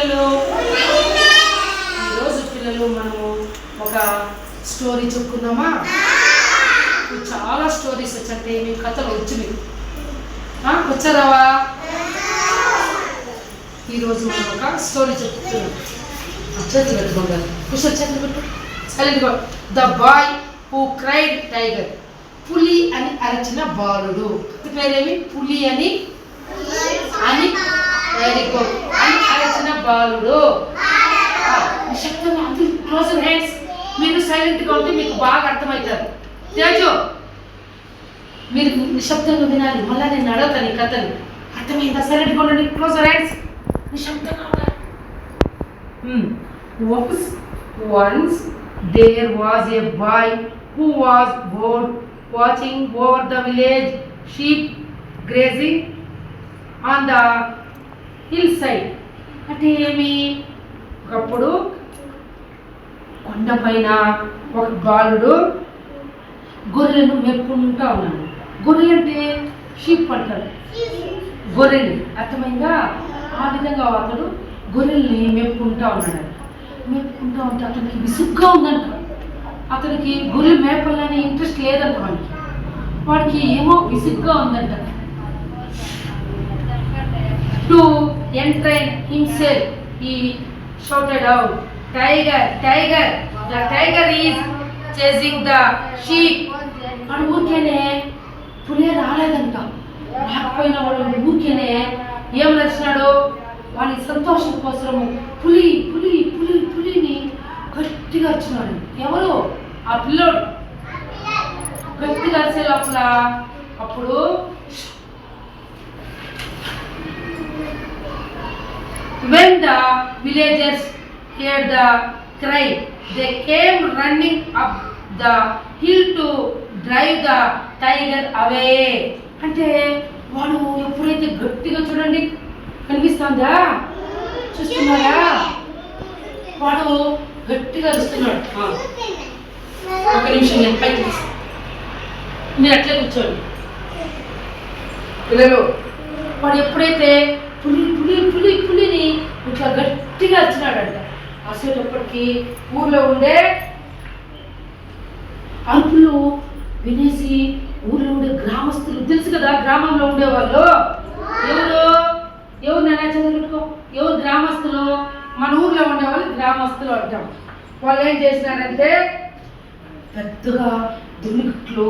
పిల్లలు. ఈరోజు పిల్లలు మనము ఒక స్టోరీ చెప్పుకుందామా? చాలా స్టోరీస్ వచ్చంటే మీ కథలు వచ్చు మీకు వచ్చారావా? ఈరోజు మనం ఒక స్టోరీ చెప్పుకుందాం. ఆ, చేతులు పెట్టుకోండి చేతులు పెట్టు సైలెంట్గా the boy who cried tiger. పులి అని అరచిన బాలుడు. పేరేమి? పులి అని అని వెరీ గుడ్ అని అరచిన బాలుడు. ఆ, నిశ్శబ్దంగా అందరూ క్లోజ్ హ్యాండ్స్ మీరు సైలెంట్గా ఉంటే మీకు బాగా అర్థమవుతారు. తేజు మీరు నిశ్శబ్దంగా వినాలి. మళ్ళీ నేను అడగతాను ఈ కథని. అర్థమైందా? సైలెంట్గా ఉండండి. క్లోజ్ హ్యాండ్స్ నిశ్శబ్దంగా ఉండాలి. Hmm. Once Once, once there was a boy who was bored watching over the village sheep grazing on hillside. అంటే ఏమి? ఒకప్పుడు కొండపైన ఒక బాలుడు గొర్రెలను మెప్పుకుంటా ఉన్నాడు. గొర్రెలు అంటే షీప్ అంటారు. గొర్రెలు. అర్థమైందా? ఆ విధంగా అతడు గొర్రెల్ని మెప్పుకుంటా ఉన్నాడు. మెప్పుకుంటా ఉంటే అతనికి విసుగ్గా ఉందంట. అతనికి గొర్రెలు మేపాలని ఇంట్రెస్ట్ లేదంట వాడికి వాడికి ఏమో విసుగ్గా ఉందంట. To entertain himself he shouted out tiger tiger the tiger is chasing the sheep అని ఊరికేనే పులే రాలేదంట. రాకపోయిన వాళ్ళు ఊరికేనే ఏం నచ్చినాడు వాని సంతోషం కోసము పులి పులి పులి పులిని గట్టిగా వచ్చినాడు ఎవరు? ఆ పిల్లోడు. గట్టిగా వచ్చే లోపల అప్పుడు When the villagers heard the cry, they came running up the hill to drive the tiger away. అంటే వాడు ఎప్పుడైతే గట్టిగా చూడండి కనిపిస్తుందా? చూస్తున్నారా? వాడు గట్టిగా అరుస్తున్నాడు ఆ, ఒక నిమిషం నేను పైకి. మీరు అట్లే కూర్చోండి. పిల్లలు వాడు ఎప్పుడైతే పులి పులి పులి పులిని ఇట్లా గట్టిగా వచ్చినాడంట అసేటప్పటికి ఊర్లో ఉండే అరుపులు వినేసి ఊర్లో ఉండే గ్రామస్తులు తెలుసు కదా గ్రామంలో ఉండేవాళ్ళు? ఎవరు? ఎవరు నాన్న చదువుకో ఎవరు గ్రామస్తులు? మన ఊర్లో ఉండేవాళ్ళు గ్రామస్తులు అంటాం. వాళ్ళు ఏం చేసినారంటే పెద్దగా దొనికట్లు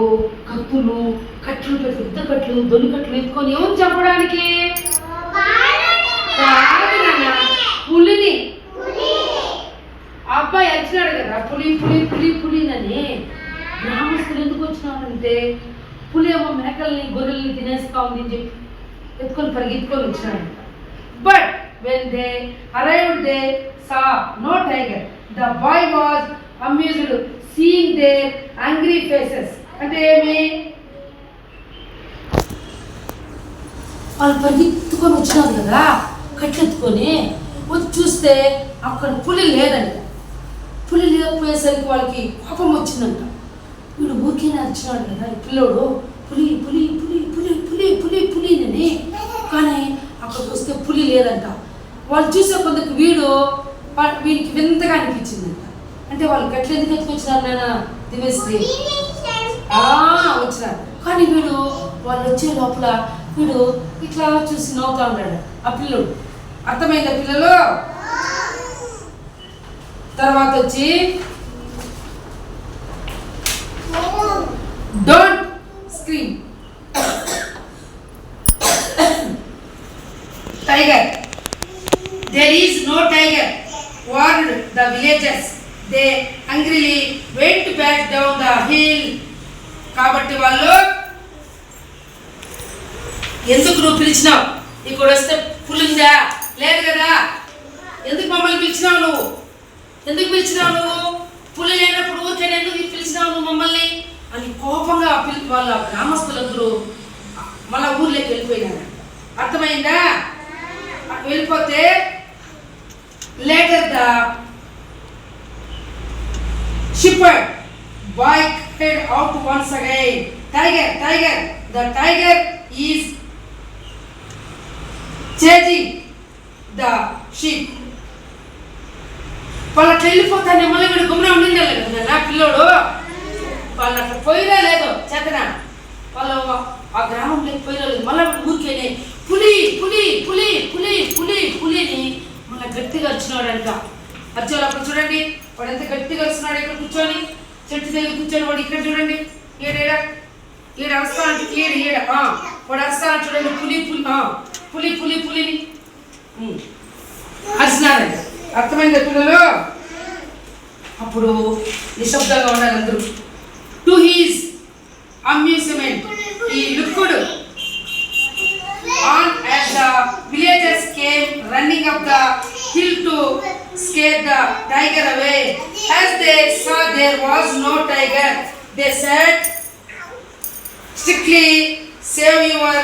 కత్తులు కట్లు పెద్ద కట్లు దొనికట్లు ఎత్తుకొని ఎవరు చంపడానికి కాదు నాన్న, పులిని. అబ్బాయి వచ్చినాడు కదా పులి పులి పులి పులినని గ్రామస్తులు ఎందుకు వచ్చినారంటే పులి ఏమో మేకల్ని గొర్రెల్ని తినేస్తా ఉంది అని చెప్పి ఎత్తుకొని పరిగెత్తుకొని వచ్చినాడు. But when they arrived they saw no tiger the boy was amused seeing their angry faces అంటే ఏమి? వాళ్ళు పరిగెత్తుకొని వచ్చినారు కదా కట్టెత్తుకొని. వచ్చి చూస్తే అక్కడ పులి లేదంట. పులి లేకపోయేసరికి వాళ్ళకి కోపం వచ్చిందంట. వీడు ఊరికే నచ్చినాడు కదా ఈ పిల్లోడు. పులి పులి పులి పులి పులి పులి పులి అని. కానీ అక్కడికి వస్తే పులి లేదంట. వాళ్ళు చూసే కొందరికి వీడు వీడికి వింతగా అనిపించిందంట. అంటే వాళ్ళు గట్ల ఎందుకు ఎత్తుకొచ్చినారు నాన్న? దివేశ్రీ వచ్చినారు. కానీ వీడు వాళ్ళు వచ్చే లోపల వీడు ఇట్లా చూసి నవ్వుతా ఉన్నాడు ఆ పిల్లోడు. అర్థమైందా పిల్లలు? తర్వాత వచ్చి don't scream tiger. There is no tiger ward the villages they hungrily went back down the hill కాబట్టి వాళ్ళు ఎందుకు నువ్వు పిలిచినావు? ఇక్కడ వస్తే పులిందా? లేదు కదా? ఎందుకు మమ్మల్ని పిలిచినావు నువ్వు? ఎందుకు పిలిచినావు నువ్వు? పులి లేనప్పుడు ఊరికే ఎందుకు పిలిచినావు నువ్వు మమ్మల్ని? అని కోపంగా పిలి వాళ్ళ గ్రామస్తులందరూ మళ్ళా ఊర్లోకి వెళ్ళిపోయినారు. అర్థమైందా? వెళ్ళిపోతే later the shepherd boy head out once again tiger tiger the tiger is chasing the sheep. వాళ్ళు అట్లా వెళ్ళిపోతానే మళ్ళీ వీడు గుమ్మ ఉండిండాలి కదా నా పిల్లోడు. వాళ్ళు అట్లా పోయిరా లేదు చేతనా? వాళ్ళు ఆ గ్రామంలోకి పోయిరా లేదు. మళ్ళీ ఊరికేనే పులి పులి పులి పులి పులి పులిని మళ్ళీ గట్టిగా వచ్చినాడంట అర్జున్ అప్పుడు చూడండి. వాడు ఎంత గట్టిగా వస్తున్నాడు ఇక్కడ కూర్చొని. చెట్టు దగ్గర కూర్చొని వాడు ఇక్కడ చూడండి. ఏడేడా ఈడ అరుస్తాను ఈడ ఈడ వాడు వస్తా చూడండి. పులి పులి పులి పులి పులిని. ఉమ్. అరిచినారంట అర్థమైంది పిల్లలు అప్పుడు నిశ్శబ్దంగా ఉన్నారు అందరూ to his amusement he looked on as the villagers came running up the hill to scare the tiger away. As they saw there was no tiger, they said, strictly save your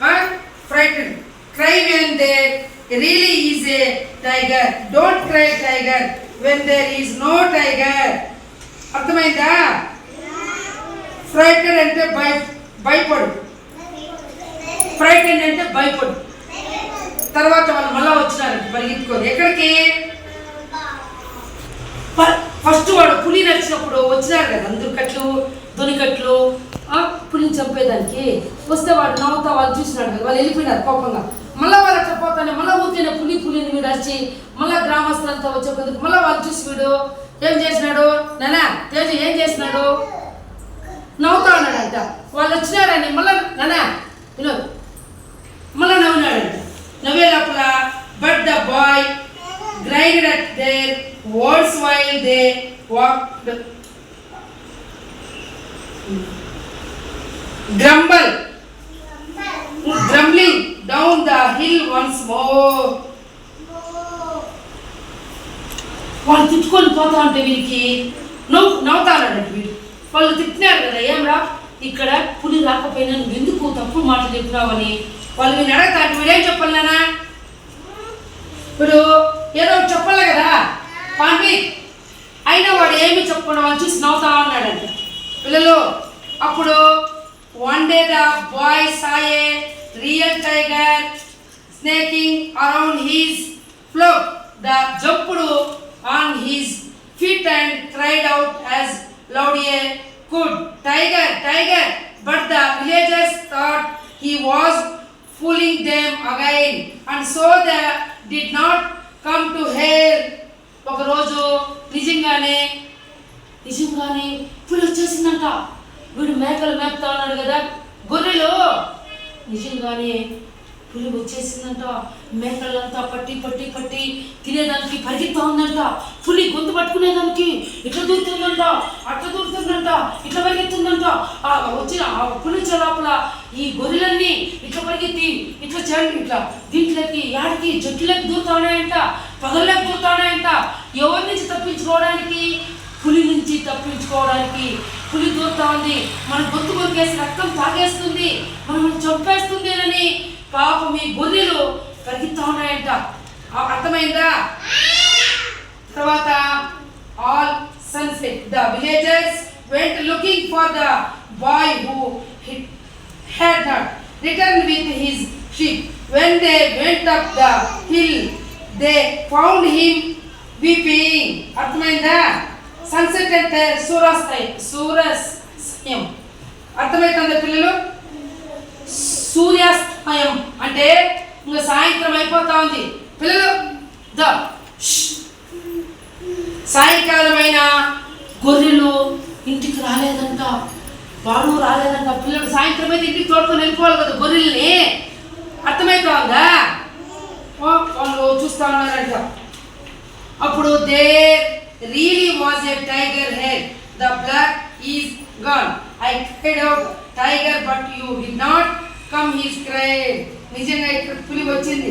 huh, frightened. Cry when there really is a tiger. Don't cry tiger when there is no tiger. అర్థమైందా? ఫ్రైటెడ్ అంటే భయ భయపడు. ఫ్రైటెడ్ అంటే భయపడు. తర్వాత వాళ్ళు మళ్ళా వచ్చినారంట పరిగెత్తుకోరు ఎక్కడికి? ఫస్ట్ వాడు పులి నచ్చినప్పుడు వచ్చినారు కదా అందరు కట్లు దొనికట్లు. ఆ పులిని చంపేదానికి వస్తే వాడు నవ్వుతా వాళ్ళు చూసినాడు కదా వాళ్ళు వెళ్ళిపోయినారు కోపంగా. మళ్ళా వాళ్ళు అట్లా పోతానే మళ్ళీ ఊరికైనా పులి పులిని వీడు వచ్చి మళ్ళీ గ్రామస్తులంతా వచ్చే కొద్దికి మళ్ళీ వాళ్ళు చూసి వీడు ఏం చేసినాడు? నానా తేజు ఏం చేసినాడు? నవ్వుతా ఉన్నాడంట. వాళ్ళు వచ్చినారని మళ్ళీ నానా వినోద్ మళ్ళా నవ్వినాడంట. నవ్వే లోపల but the boy grinned at their words while they walk grumble grumbling down the hill once more వాళ్ళు తిట్టుకొని పోతా ఉంటే వీరికి నవ్వు నవ్వుతానండి వీడు. వాళ్ళు తిట్టినారు కదా ఏమరా ఇక్కడ పులి రాకపోయినా నువ్వు ఎందుకు తప్పుడు మాటలు చెప్పినావని వాళ్ళు మీరు అడగతా మీరేం చెప్పలేనా ఇప్పుడు ఏదో ఒకటి చెప్పాలి కదా? పాండి అయినా వాడు ఏమి చెప్పకుండా వాళ్ళు చూసి నవ్వుతా ఉన్నాడంట. పిల్లలు అప్పుడు one day the boy saw a real tiger snaking around his flow the jumped on his feet and cried out as loud he could tiger tiger but the villagers thought he was fooling them again and so they did not come to hell ఒకరోజు నిజంగానే నిజంగానే పులి వచ్చేసిందంట వీడు మేకలు మేపుతా ఉన్నాడు కదా గొర్రెలు నిజంగానే పులి వచ్చేసిందంట మేకలంతా పట్టి పట్టి పట్టి తినేదానికి పరిగెత్తా ఉందంట పులి గొంతు పట్టుకునేదానికి ఇట్లా దూరుతుందంట అట్లా దూరుతుందంట ఇట్లా పరిగెత్తుందంట. ఆ వచ్చిన ఆ పులి చలాపల ఈ గొర్రెలన్నీ ఇట్లా పరిగెత్తి ఇట్లా చేయండి ఇట్లా దీంట్లోకి యాడికి జట్టులకు దూరుతా ఉన్నాయంట పగల్లోకి దూరుతా ఉన్నాయంట ఎవరి నుంచి తప్పించుకోవడానికి? పులి నుంచి తప్పించుకోవడానికి. పులి దూరుతా ఉంది మన గొంతు కొరికేసి రక్తం తాగేస్తుంది. మనం చంపేస్తుంది అని పాపం ఈ గొర్రెలు కరిగిస్తా ఉన్నాయంట. అర్థమైందా? తర్వాత all sunset the villagers went looking for the boy who had not return with his sheep when they went up the hill they found him weeping అర్థమైందా? సన్సెట్ అంటే సూర్యాస్తయం సూర్యాస్తయం అర్థమవుతుందా పిల్లలు? సూర్యాస్తమయం. అంటే ఇంకా సాయంత్రం అయిపోతా ఉంది. పిల్లలు ద సాయంకాలమైన గొర్రెలు ఇంటికి రాలేదంట. వాడు రాలేదంట. పిల్లలు సాయంత్రం అయితే ఇంటికి తోడుకొని వెళ్ళిపోవాలి కదా గొర్రెల్ని. అర్థమైపోతుందా ఓ, వాళ్ళు చూస్తా ఉన్నారంట. అప్పుడు there really was a tiger here the flock is gone I cried out tiger but you did not come his cried నిజంగా ఇక్కడ పులి వచ్చింది.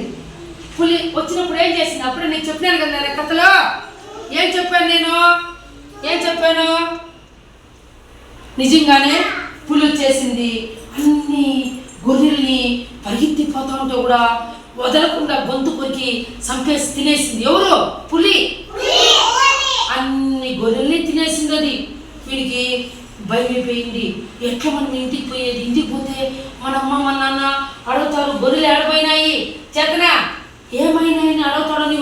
పులి వచ్చినప్పుడు ఏం చేసింది? అప్పుడే నేను చెప్పినాను కదా నా కథలో. ఏం చెప్పాను నేను? ఏం చెప్పాను? నిజంగానే పులి వచ్చేసింది. అన్ని గొర్రెల్ని పరిగెత్తిపోతా ఉంటే కూడా వదలకుండా గొంతు కొరికి చంపేసి తినేసింది. ఎవరు? పులి. అన్ని గొర్రెల్ని తినేసింది అది. వీడికి భయమైపోయింది. ఎట్లా మనం ఇంటికి పోయేది? ఇంటికి పోతే మన అమ్మ మన నాన్న అడుగుతారు గొర్రెలు ఆడపోయినాయి చేతనా ఏమైనా అడుగుతాడని